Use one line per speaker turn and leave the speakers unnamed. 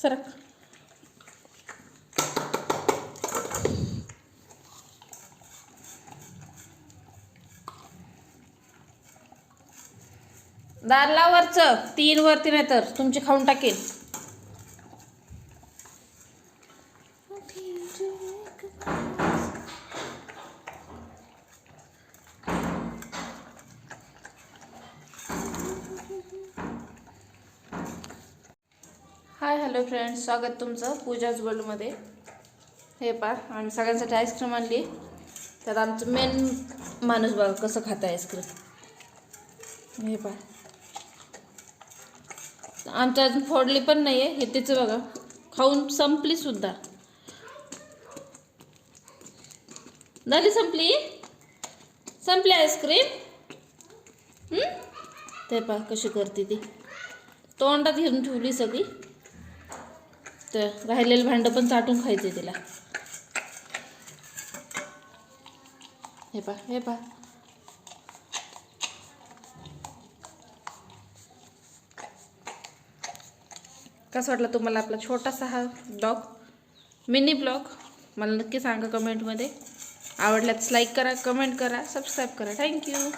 सरक. दार तीन वरती नाही तर. तुमची खाऊन टाकेल हाय हॅलो फ्रेंड्स स्वागत तुमचं पूजाज वर्ल्डमध्ये हे पा आम्ही सगळ्यांसाठी आईस्क्रीम आणली. त्यात आमचं मेन माणूस बघा कसं खातं आईस्क्रीम हे पा आमच्या अजून फोडली पण नाही आहे हे तिचं बघा. खाऊन संपली सुद्धा. झाली संपली? संपली आईस्क्रीम ते पा कशी करते ती. तोंडात घेऊन ठेवली सगळी. तर राहिलेलं भांडं पण चाटून खायचे तिला. हे पा हे पा. कसं वाटलं तुम्हाला आपला छोटासा हा ब्लॉग? Mini blog? मला नक्की सांगा कमेंटमध्ये. आवडल्यास लाईक करा कमेंट करा सबस्क्राईब करा. थँक्यू